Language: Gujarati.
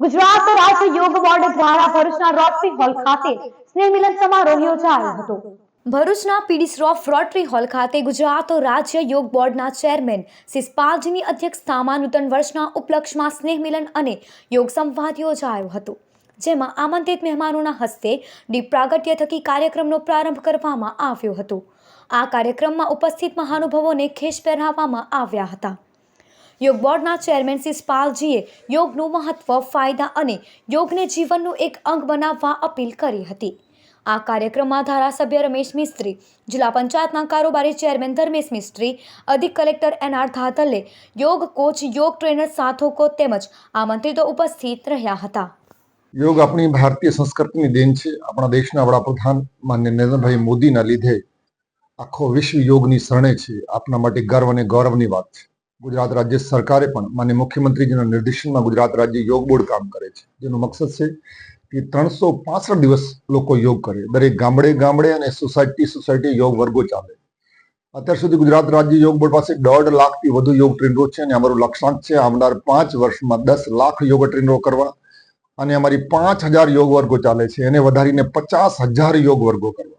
ગુજરાત રાજ્ય યોગ બોર્ડ દ્વારા ભરૂચના રોટરી હોલ ખાતે સ્નેહ મિલન સમારોહ યોજાયો હતો. ભરૂચના પીડી શ્રોફ રોટરી હોલ ખાતે ગુજરાત રાજ્ય યોગ બોર્ડના ચેરમેન સિસ્પાલજીની અધ્યક્ષતામાં નૂતન વર્ષના ઉપલક્ષમાં સ્નેહ મિલન અને યોગ સંવાદ યોજાયો હતો. જેમાં આમંત્રિત મહેમાનોના હસ્તે દીપ પ્રાગટ્ય થકી કાર્યક્રમનો પ્રારંભ કરવામાં આવ્યો હતો. આ કાર્યક્રમમાં ઉપસ્થિત મહાનુભાવોને ખેસ પહેરાવવામાં આવ્યા હતા. યોગ બોર્ડના ચેરમેન સિસ્પાલજીએ યોગનું મહત્વ, ફાયદા અને યોગને જીવનનું એક અંગ બનાવવા અપીલ કરી હતી. આ કાર્યક્રમમાં ધારાસભ્ય રમેશ મિસ્ત્રી, જિલ્લા પંચાયતના કારોબારી ચેરમેન ધર્મેશ મિસ્ત્રી, અધિક કલેક્ટર એન આર ધાતલે, યોગ કોચ, યોગ ટ્રેનર સાથોકો તેમજ આમંત્રિતો ઉપસ્થિત રહ્યા હતા. યોગ આપણી ભારતીય સંસ્કૃતિની દેન છે. આપણા દેશના વડાપ્રધાન માન્ય નરેન્દ્રભાઈ મોદીના લીધે આખો વિશ્વ યોગની શરણે છે. આપના માટે ગર્વ અને ગૌરવની વાત છે. ગુજરાત રાજ્ય સરકારે પણ માન્ય મુખ્યમંત્રીજીના નિર્દેશનમાં ગુજરાત રાજ્ય યોગ બોર્ડ કામ કરે છે. જેનો મકસદ છે કે ત્રણસો પાસઠ દિવસ લોકો યોગ કરે. દરેક ગામડે ગામડે અને સોસાયટી સોસાયટી યોગ વર્ગો ચાલે. અત્યાર સુધી ગુજરાત રાજ્ય યોગ બોર્ડ પાસે દોઢ લાખથી વધુ યોગ ટ્રેનરો છે અને અમારું લક્ષ્યાંક છે આવનાર પાંચ વર્ષમાં દસ લાખ યોગ ટ્રેનરો કરવા. અને અમારી પાંચ હજાર યોગ વર્ગો ચાલે છે. એને વધારીને પચાસ હજાર યોગ વર્ગો કરવા.